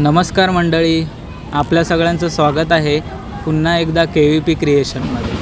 नमस्कार मंडळी आपल्या सगळ्यांचं स्वागत आहे पुन्हा एकदा के व्ही पी क्रिएशनमध्ये.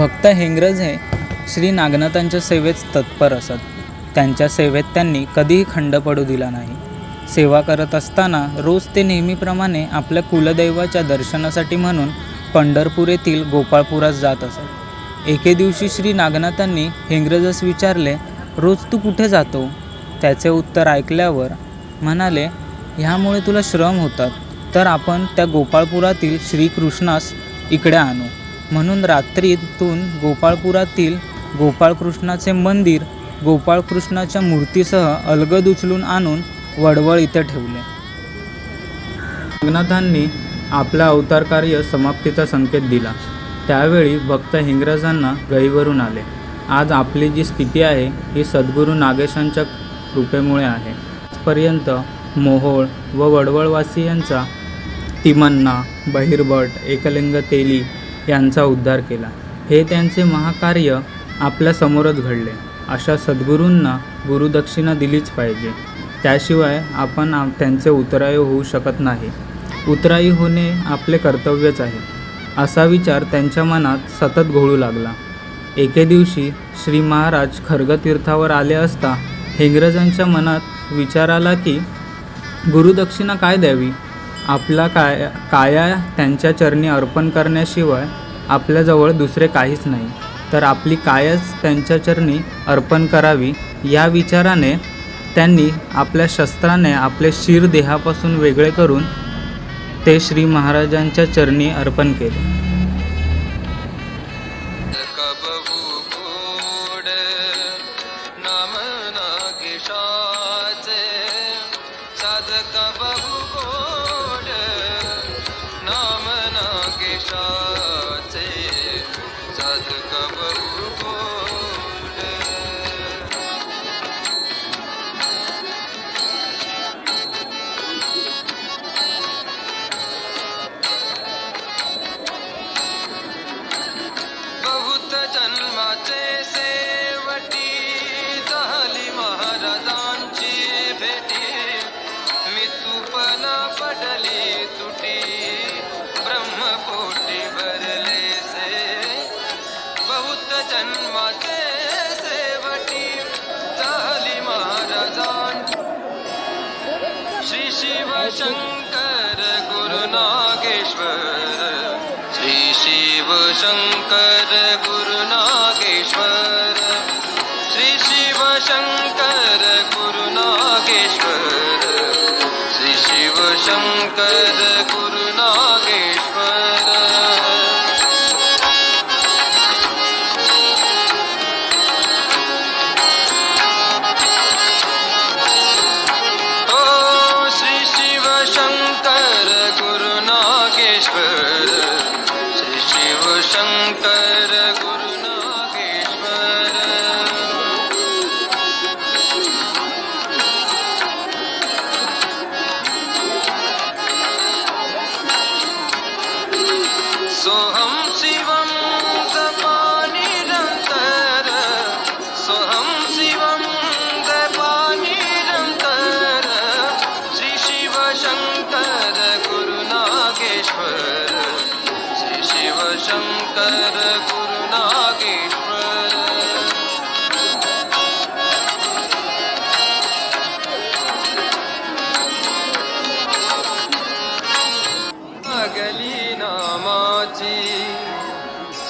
भक्त हेंग्रज हे श्री नागनाथांच्या सेवेत तत्पर असत. त्यांच्या सेवेत त्यांनी कधीही खंड पडू दिला नाही. सेवा करत असताना रोज ते नेहमीप्रमाणे आपल्या कुलदैवाच्या दर्शनासाठी म्हणून पंढरपूर येथील गोपाळपुरात जात असत. एके दिवशी श्री नागनाथांनी हेंग्रजास विचारले रोज तू कुठे जातो? त्याचे उत्तर ऐकल्यावर म्हणाले ह्यामुळे तुला श्रम होतात. तर आपण त्या गोपाळपुरातील श्रीकृष्णास इकडे आणू. म्हणून रात्रीतून गोपाळपुरातील गोपाळकृष्णाचे मंदिर गोपाळकृष्णाच्या मूर्तीसह अलगद उचलून आणून वडवळ इथे ठेवले. रंगनाथांनी आपला अवतार कार्य समाप्तीचा संकेत दिला. त्यावेळी भक्त हिंग्रजांना गईवरून आले. आज आपली जी स्थिती आहे ही सद्गुरू नागेशांच्या कृपेमुळे आहे. आजपर्यंत मोहोळ व वडवळवासियांचा तिमन्ना बहिरभट एकलिंग तेली यांचा उद्धार केला. हे त्यांचे महाकार्य आपल्या समोरच घडले. अशा सद्गुरूंना गुरुदक्षिणा दिलीच पाहिजे. त्याशिवाय आपण त्यांचे उतराई होऊ शकत नाही. उतराई होणे आपले कर्तव्यच आहे. असा विचार त्यांच्या मनात सतत घोळू लागला. एके दिवशी श्री महाराज खर्गतीर्थावर आले असता हेंग्रजांच्या मनात विचार आला की गुरुदक्षिणा काय द्यावी? आपला काय काया त्यांच्या चरणी अर्पण करण्याशिवाय आपल्याजवळ दुसरे काहीच नाही. तर आपली कायच त्यांच्या चरणी अर्पण करावी या विचाराने त्यांनी आपल्या शस्त्राने आपले शिर देहापासून वेगळे करून ते श्री महाराजांच्या चरणी अर्पण केले. कबहू नाम গুরু না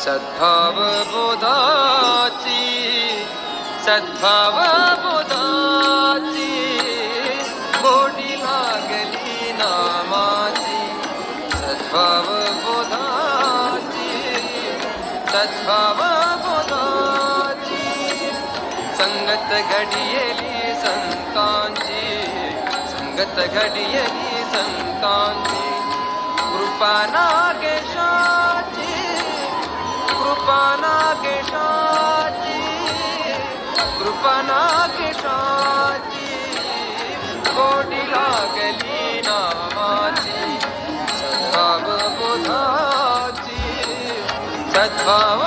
सद्भावबोधाचि सद्भावबोधाचि कोटि लागली नामाचि सद्भावबोधाचि सद्भावबोधाचि सद्भाव बोधा सद्भव बोधा गडयली सङ्गत घडियली सन्ताजी कृपा कृपा नागेशाची कृपा नागेशाची गोडी लागली नामाची सद्भाव बोधाची सद्भाव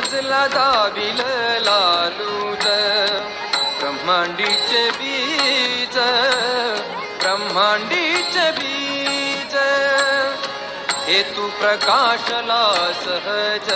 गाजला दाविल लालूज ब्रह्मांडीचे बीज ब्रह्मांडीचे बीज. हे तू प्रकाशला सहज.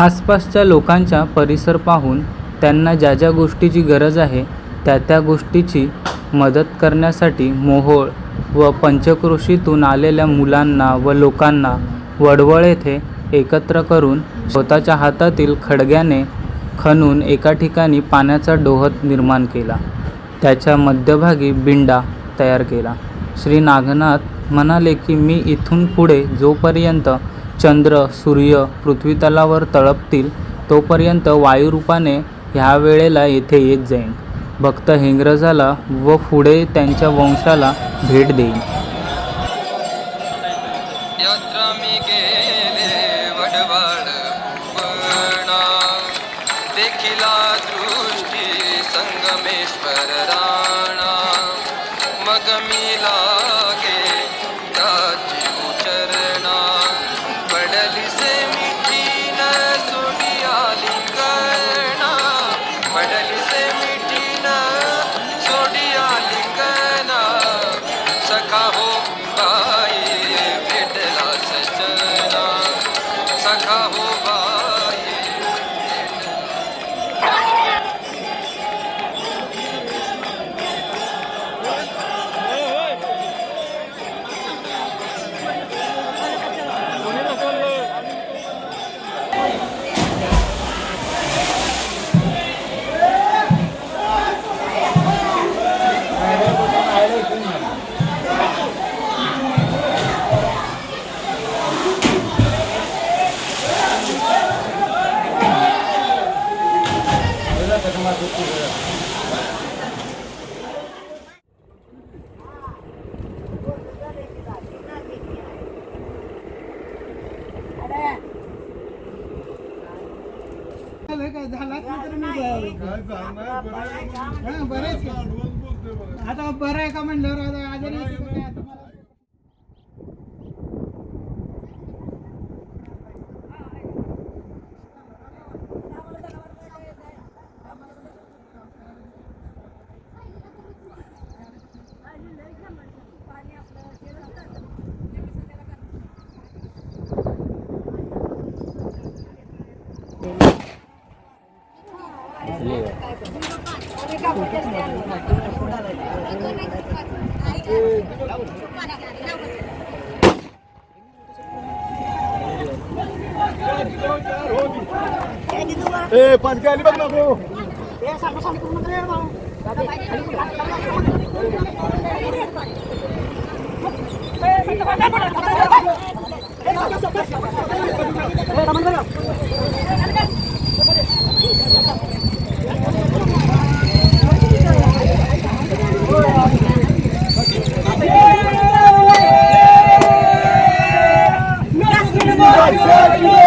आसपासच्या लोकांचा परिसर पाहून त्यांना ज्या ज्या गोष्टीची गरज आहे त्या त्या गोष्टीची मदत करण्यासाठी मोहोळ व पंचक्रोशीतून आलेल्या मुलांना व लोकांना वडवळ येथे एकत्र करून स्वतःच्या हातातील खडग्याने खणून एका ठिकाणी पाण्याचा डोहत निर्माण केला. त्याच्या मध्यभागी बिंडा तयार केला. श्री नागनाथ म्हणाले की मी इथून पुढे जोपर्यंत चंद्र सूर्य पृथ्वीतलावर तळपतील तोपर्यंत वायुरूपाने ह्या वेळेला येथे येत जाईन. भक्त हिंग्रजाला व पुढे त्यांच्या वंशाला भेट देईन. देखिला दृष्टी संगमेश्वर आता बरं आहे का म्हणल्यावर आता आजारी आहे का? आता मला- Eh, panji kali bang aku. Ya sama-sama turun ke ya, bang. Teman-teman. Shri सद्गुरु